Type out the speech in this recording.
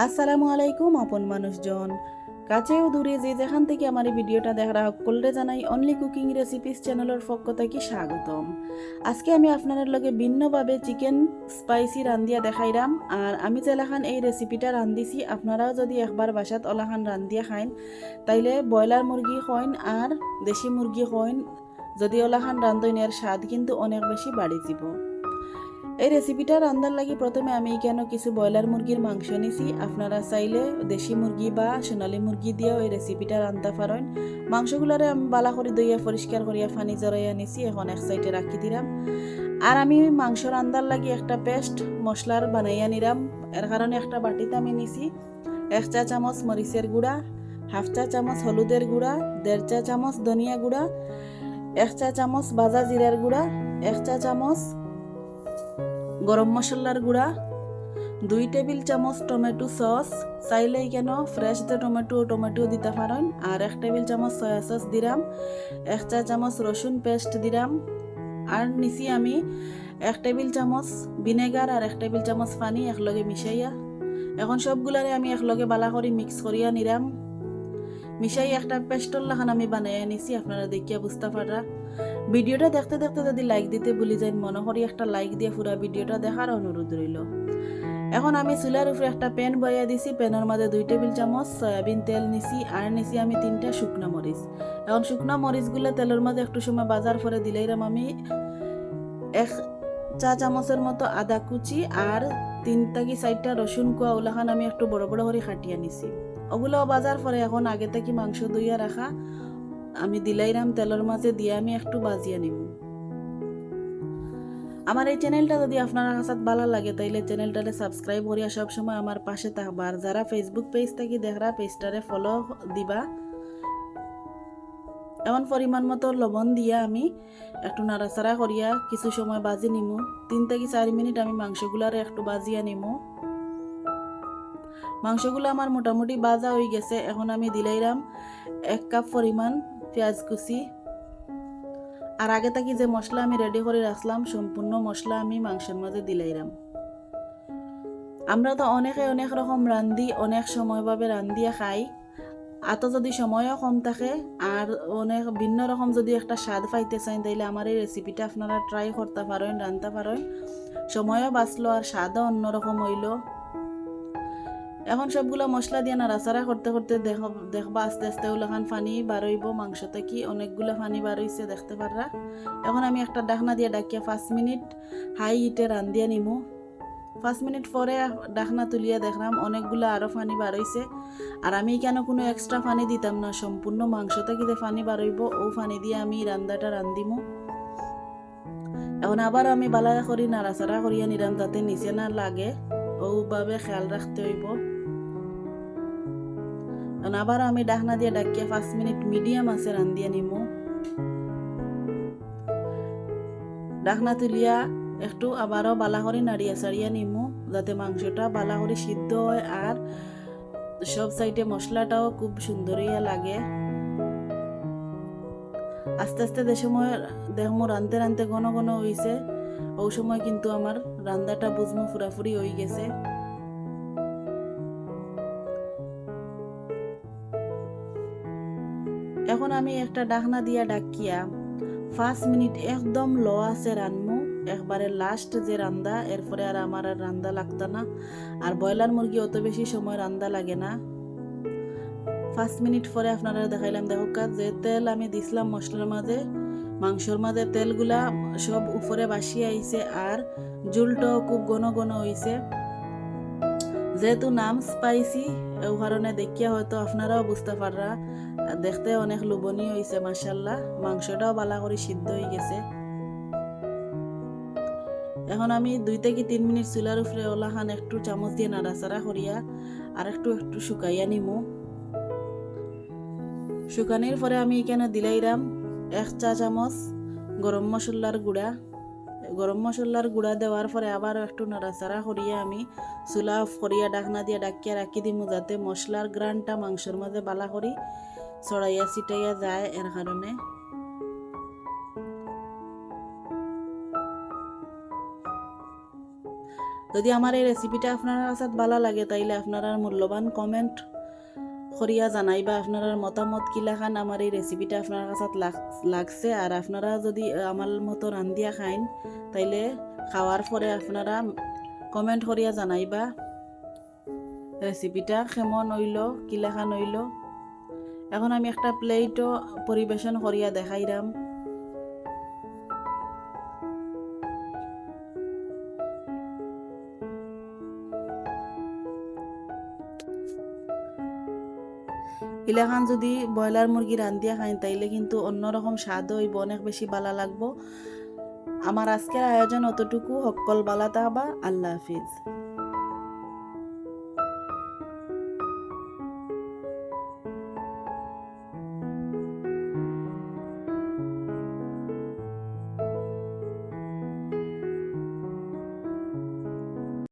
আসসালামু আলাইকুম, আপন মানুষজন। কাছেও দূরে যে যেখান থেকে আমার এই ভিডিওটা দেখা সকলরে জানাই অনলি কুকিং রেসিপিস চ্যানেলের পক্ষ থেকে স্বাগতম। আজকে আমি আপনাদের লগে ভিন্নভাবে চিকেন স্পাইসি রান্দিয়া দেখাইরাম, আর আমি যেলাখান এই রেসিপিটা রান্দিছি আপনারাও যদি একবার বাসাত অলাখান রান্দিয়া খাইন, তাইলে ব্রয়লার মুরগি খইন আর দেশি মুরগি খইন যদি ওলাখান রান্ধইন এর স্বাদ কিন্তু অনেক বেশি বাড়ি যাব এই রেসিপিটা রান্নার লাগি প্রথমে আমি কেন কিছু ব্রয়লার মুরগির মাংস নিছি? আপনারা চাইলে দেশি মুরগি বা সোনালি মুরগি দিয়েও এই রেসিপিটা রান্না পারেন। মাংসগুলারে আমি বালা করে দইয়া পরিষ্কার করিয়া ফানি জড়াইয়া নিছি, এখন এক সাইডে রাখি দিলাম। আর আমি মাংস রান্নার লাগি একটা পেস্ট মশলার বানাইয়া নিলাম। এর কারণে একটা বাটিতে আমি নিছি এক চা চামচ মরিচের গুঁড়া, হাফ চা চামচ হলুদের গুঁড়া, দেড় চা চামচ ধনিয়া গুঁড়া, এক চা চামচ ভাজা জিরার গুঁড়া, এক চা চামচ গরম মশলার গুঁড়া, দুই টেবিল চামচ টমেটো সস, চাইলেই কেন ফ্রেশ যে টমেটো টমেটো দিতে পারেন। আর এক টেবিল চামচ সয়া সস দিলাম, এক চা চামচ রসুন পেস্ট দিলাম। আর নিচি আমি এক টেবিল চামচ ভিনেগার আর এক টেবিল চামচ পানি একলগে মিশাইয়া। এখন সবগুলারে আমি একলগে বালা করে মিক্স করিয়া নিলাম। মিশাই একটা পেস্টর লাখান আমি বানাইয়া নিছি, আপনারা দেখিয়া বুঝতে পারা ভিডিওটা দেখতে দেখতে যদি লাইক দিতে ভুলি যাই, মনে করি একটা লাইক দিয়ে পুরা ভিডিওটা দেখার অনুরোধ রইল। এখন আমি চুলার উপরে একটা প্যান বইয়া দিছি। প্যানের মধ্যে দুই টেবিল চামচ সয়াবিন তেল নিছি আর নিছি আমি তিনটা শুকনো মরিচ। এখন শুকনো মরিচগুলো তেলের মধ্যে একটু সময় বাজার পরে দিলাইরাম আমি এক চা চামচের মতো আদা কুচি আর তিনটা কি চারটা রসুন কোয়া ওলাখান আমি একটু বড় বড় করে খাটিয়া নিছি। ওগুলো বাজার পরে এখন আগে থেকে মাংস দইয়া রাখা। আমি দিলাইরাম তেলের মাঝে দিয়ে আমি একটু বাজিয়ে নিব। আমার এই চ্যানেলটা যদি আপনার কাছে ভালো লাগে, তাইলে চ্যানেলটারে সাবস্ক্রাইব করিয়া সবসময় আমার পাশে থাকবা। আর যারা ফেসবুক পেজ থেকে, দেখরা পেজটারে ফলো দিবা। এমন পরিমাণ মতো লবণ দিয়া আমি একটু নাড়াচাড়া করিয়া কিছু সময় বাজি নিমু তিন থেকে চার মিনিট আমি মাংসগুলারে একটু বাজিয়া নিমু মাংসগুলো আমার মোটামুটি বাজা হয়ে গেছে। এখন আমি দিলাইরাম এক কাপ পরিমাণ পেঁয়াজ কুচি। আর আগে থাকি যে মশলা আমি রেডি করে রাখলাম সম্পূর্ণ মশলা আমি মাংসের মাঝে দিলাইরাম। আমরা তো অনেকে অনেক রকম রান্ধি, অনেক সময়ভাবে রান্ধিয়া খাই। আতো যদি সময়ও কম থাকে, আর অনেক ভিন্ন রকম যদি একটা স্বাদ পাইতে চাই, তাইলে আমার এই রেসিপিটা আপনারা ট্রাই করতে পারেন রান্ধতে পারেন। সময়ও বাঁচলো আর স্বাদও অন্যরকম হইল। এখন সবগুলো মশলা দিয়ে নাড়াচাড়া করতে করতে দেখ, দেখবা আস্তে আস্তে ওলাখান পানি বারইব মাংস থেকে অনেকগুলো পানি বারইছে, দেখতে পাররা? এখন আমি একটা ডাকনা দিয়ে ডাকিয়া পাঁচ মিনিট হাই হিটে রান্ধিয়া নিমু। পাঁচ মিনিট পরে ডাকনা তুলিয়া দেখলাম অনেকগুলো আরও পানি বারইছে। আর আমি কেন কোনো এক্সট্রা পানি দিতাম না? সম্পূর্ণ মাংস থেকে যে পানি বারইব, ও পানি দিয়ে আমি রান্দাটা রান্ধিমু এখন আবার আমি বালা করি, নাড়াচাড়া করিয়া নিলাম যাতে নিচে না লাগে, ওভাবে খেয়াল রাখতে হইব। কারণ আবার আমি ডাকনা দিয়ে ডাকিয়া পাঁচ মিনিট মিডিয়াম আছে রান্ধিয়া নিমু। ডাকনা তুলিয়া একটু আবারও বালা করে নাড়িয়া সারিয়া নিমু, যাতে মাংসটা বালা করে সিদ্ধ হয় আর সব সাইডে মশলাটাও খুব সুন্দরইয়া লাগে। আস্তে আস্তে যে সময় দেখমু রানতে রানতে ঘন ঘন হইছে ওই সময় কিন্তু আমার রান্দাটা বুঝমু ফুরাফুরি হয়ে গেছে। আমি একটা ডাকনা দিয়া ডাকিয়া পাঁচ মিনিট একদম ল আছে রানমু, একবারে লাস্ট যে রান্দা, এরপরে আর আমার আর রান্দা লাগতো না। আর ব্রয়লার মুরগি অত বেশি সময় রান্দা লাগে না। পাঁচ মিনিট পরে আপনারা দেখাইলাম, দেখো যে তেল আমি দিছিলাম মশলার মাঝে, মাংসর মাঝে তেলগুলা সব উপরে বাসিয়ে আইছে আর জুলটাও খুব ঘন ঘন হইছে। যেহেতু নাম স্পাইসি কারণে দেখিয়া হয়তো আপনারাও বুঝতে পাররা। দেখতে অনেক লোভনীয় হয়েছে মাসাল্লাহ মাংসটাও বালা করে সিদ্ধ হয়ে গেছে। এখন আমি দুই থেকে তিন মিনিট চুলার উপরে ওলাখান একটু চামচ দিয়ে নাড়াচাড়া করিয়া আর একটু একটু শুকাইয়া নিমু। শুকানির পরে আমি এখানে দিলাইরাম এক চা চামচ গরম মশলার গুঁড়া। গরম মশলার গুঁড়া দেওয়ার পরে আবার একটু নাড়াচাড়া করিয়া আমি চুলা অফ করিয়া ডাকনা দিয়ে ডাকিয়া রাখি দিমু যাতে মশলার গ্রানটা মাংসের মাঝে বালা করি ছড়াইয়া ছিটাইয়া যায় এর কারণে যদি আমার এই রেসিপিটা আপনার কাছে ভালো লাগে, তাইলে আপনারা মূল্যবান কমেন্ট করিয়া জানাইবা আপনার মতামত কিলাখান আমার এই রেসিপিটা আপনার কাছে লাগছে। আর আপনারা যদি আমার মতো রান্ধিয়া খাইন, তাইলে খাওয়ার পরে আপনারা কমেন্ট করিয়া জানাইবা রেসিপিটা কেমন হইল কি লেখান হইল এখন আমি একটা প্লেটও পরিবেশন করিয়া দেখাইরাম ইলাখান যদি ব্রয়লার মুরগি রান্ধিয়া খাইন তাইলে কিন্তু অন্যরকম স্বাদ হইব অনেক বেশি বালা লাগবো। আমার আজকের আয়োজন অতটুকু। হক্কল বালা তাহবা আল্লাহ হাফিজ।